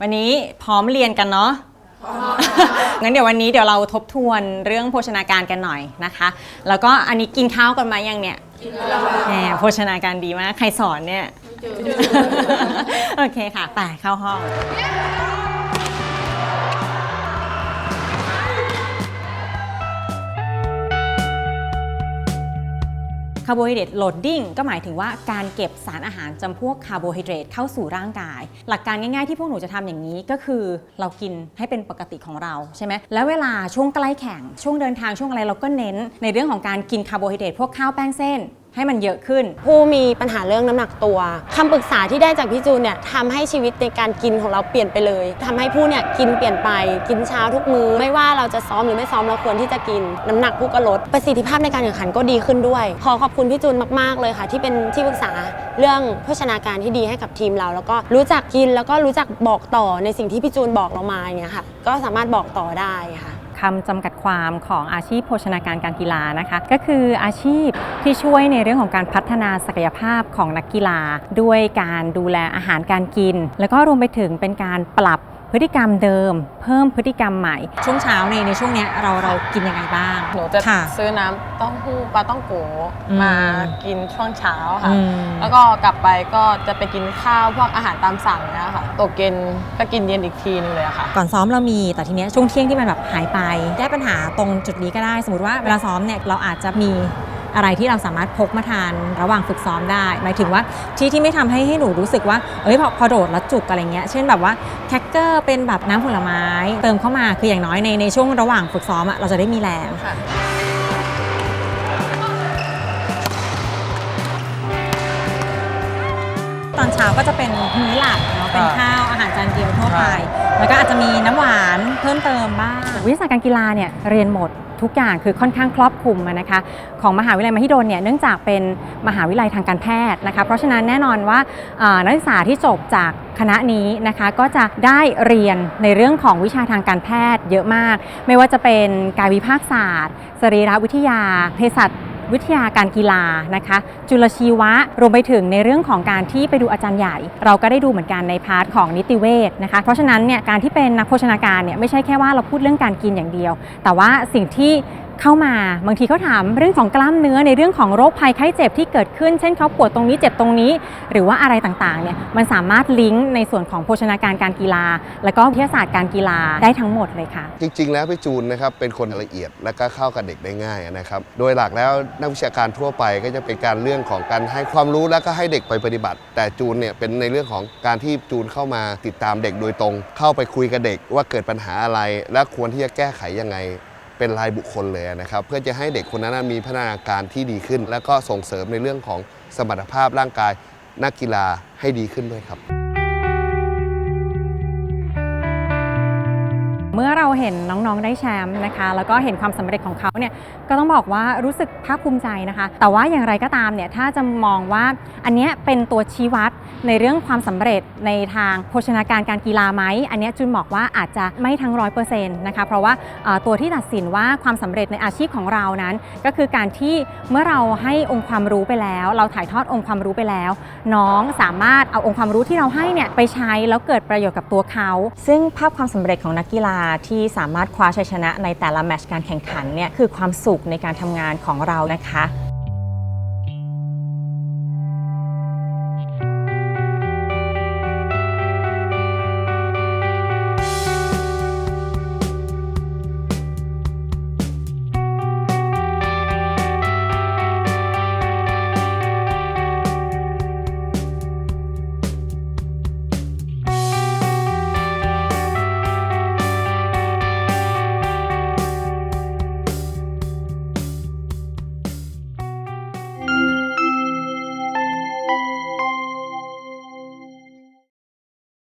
วันนี้พร้อมเรียนกันเนาะงั้นเดี๋ยววันนี้เดี๋ยวเราทบทวนเรื่องโภชนาการกันหน่อยนะคะ แล้วก็อันนี้กินข้าวกันมายังเนี่ยกินแล้วแหมโภชนาการดีมาก ใครสอนเนี่ย โอเคค่ะ ไปเข้าห้องาร์โบไฮเดรตโหลดดิ้งก็หมายถึงว่าการเก็บสารอาหารจำพวกคาร์โบไฮเดรตเข้าสู่ร่างกาย หลักการง่ายๆที่พวกหนูจะทำอย่างนี้ก็คือเรากินให้เป็นปกติของเราใช่ไหมแล้วเวลาช่วงใกล้แข่งช่วงเดินทางช่วงอะไรเราก็เน้น ในเรื่องของการกินคาร์โบไฮเดรตพวกข้าวแป้งเส้น ให้มันเยอะขึ้น ผู้มีปัญหาเรื่องน้ำหนักตัวคำปรึกษาที่ได้จากพี่จูนเนี่ยทำให้ชีวิตในการกินของเราเปลี่ยนไปเลยทำให้ผู้เนี่ยกินเปลี่ยนไปกินเช้าทุกมือ้อไม่ว่าเราจะซ้อมหรือไม่ซ้อมเราควรที่จะกิน น้ำหนักผู้ก็ลดประสิทธิภาพในการแข่งขันก็ดีขึ้นด้วย ขอขอบคุณพี่จูนมาก ๆ เลยค่ะ ที่เป็นที่ปรึกษาเรื่องโภชนาการที่ดีให้กับทีมเรา แล้วก็รู้จักกินแล้วก็รู้จักบอกต่อในสิ่งที่พี่จูนบอกเรามาอย่างเงี้ยค่ะ ก็สามารถบอกต่อได้ค่ะ คำจำกัดความของอาชีพโภชนาการการกีฬานะคะ ก็คืออาชีพที่ช่วยในเรื่องของการพัฒนาศักยภาพของนักกีฬา ด้วยการดูแลอาหารการกิน แล้วก็รวมไปถึงเป็นการปรับ พฤติกรรมเดิม เพิ่มพฤติกรรมใหม่ ช่วงเช้าในในช่วงเนี้ยเราเรากินยังไงบ้าง หนูจะค่ะซื้อน้ำเต้าหู้ปลาต้องโกอืมมากินช่วงเช้าค่ะ อืม แล้วก็กลับไปก็จะไปกินข้าวพวกอาหารตามสั่งเนะคะตกเย็นก็กินเย็นอีกทีนึงเลยอะค่ะ ก่อนซ้อมเรามีแต่ทีเนี้ยช่วงเที่ยงที่มันแบบหายไปแก้ปัญหาตรงจุดนี้ก็ได้ สมมติว่าเวลาซ้อมเนี่ยเราอาจจะมี อะไรที่เราสามารถพกมาทานระหว่างฝึกซ้อมได้ หมายถึงว่าที่ที่ไม่ทำให้ให้หนูรู้สึกว่าเอ้ยพอพอโดดแล้วจุกอะไรเงี้ยเช่นแบบว่าแคคเกอร์เป็นแบบน้ำผลไม้ เติมเข้ามาคืออย่างน้อยในในช่วงระหว่างฝึกซ้อมอะเราจะได้มีแรงค่ะตอนเช้าก็จะเป็นมื้อหลักเนาะเป็นข้าวอาหารจานเดียวทั่วไป แล้วก็อาจจะมีน้ำหวานเพิ่มเติมบ้างวิทยาศาสตร์การกีฬาเนี่ยเรียนหมด ทุกอย่างคือค่อนข้างครอบคลุมนะคะของมหาวิทยาลัยมหิดลเนี่ยเนื่องจากเป็นมหาวิทยาลัยทางการแพทย์นะคะเพราะฉะนั้นแน่นอนว่านักศึกษาที่จบจากคณะนี้นะคะก็จะได้เรียนในเรื่องของวิชาทางการแพทย์เยอะมาก ไม่ว่าจะเป็นกายวิภาคศาสตร์ สรีรวิทยาเภสัช วิทยาการกีฬานะคะ จุลชีวะรวมไปถึงในเรื่องของการที่ไปดูอาจารย์ใหญ่ เราก็ได้ดูเหมือนกันในพาร์ทของนิติเวชนะคะ เพราะฉะนั้นเนี่ยการที่เป็นนักโภชนาการเนี่ยไม่ใช่แค่ว่าเราพูดเรื่องการกินอย่างเดียว แต่ว่าสิ่งที่ เข้ามาบางทีเขาถามเรื่องของกล้ามเนื้อในเรื่องของโรคภัยไข้เจ็บที่เกิดขึ้น เช่นเขาปวดตรงนี้เจ็บตรงนี้ หรือว่าอะไรต่างๆเนี่ยมันสามารถลิงก์ในส่วนของโภชนาการการกีฬา และก็วิทยาศาสตร์การกีฬาได้ทั้งหมดเลยค่ะ จริง ๆ แล้วพี่จูนนะครับเป็นคนละเอียดและก็เข้ากับเด็กได้ง่ายนะครับโดยหลักแล้วนักวิชาการทั่วไปก็จะเป็นการเรื่องของการให้ความรู้แล้วก็ให้เด็กไปปฏิบัติ แต่จูนเนี่ยเป็นในเรื่องของการที่จูนเข้ามาติดตามเด็กโดยตรง เข้าไปคุยกับเด็กว่าเกิดปัญหาอะไร และควรที่จะแก้ไขยังไง เป็นรายบุคคลเลยนะครับเพื่อจะให้เด็กคนนั้นมีพัฒนาการที่ดีขึ้น และก็ส่งเสริมในเรื่องของสมรรถภาพร่างกายนักกีฬาให้ดีขึ้นด้วยครับ เราเห็นน้องๆได้แชมป์นะคะ แล้วก็เห็นความสำเร็จของเขาเนี่ยก็ต้องบอกว่ารู้สึกภาคภูมิใจนะคะ แต่ว่าอย่างไรก็ตามเนี่ยถ้าจะมองว่าอันนี้เป็นตัวชี้วัดในเรื่องความสำเร็จในทางโภชนาการการกีฬาไหมอันนี้จุนบอกว่าอาจจะไม่ทั้งร้อยเปอร์เซ็นต์นะคะเพราะว่าตัวที่ตัดสินว่าความสำเร็จในอาชีพของเรานั้น ก็คือการที่เมื่อเราให้องค์ความรู้ไปแล้ว เราถ่ายทอดองค์ความรู้ไปแล้ว น้องสามารถเอาองค์ความรู้ที่เราให้เนี่ยไปใช้แล้วเกิดประโยชน์กับตัวเขา ซึ่งภาพความสำเร็จของนักกีฬาที่ที่สามารถคว้าชัยชนะในแต่ละแมตช์การแข่งขันเนี่ยคือความสุขในการทำงานของเรานะคะ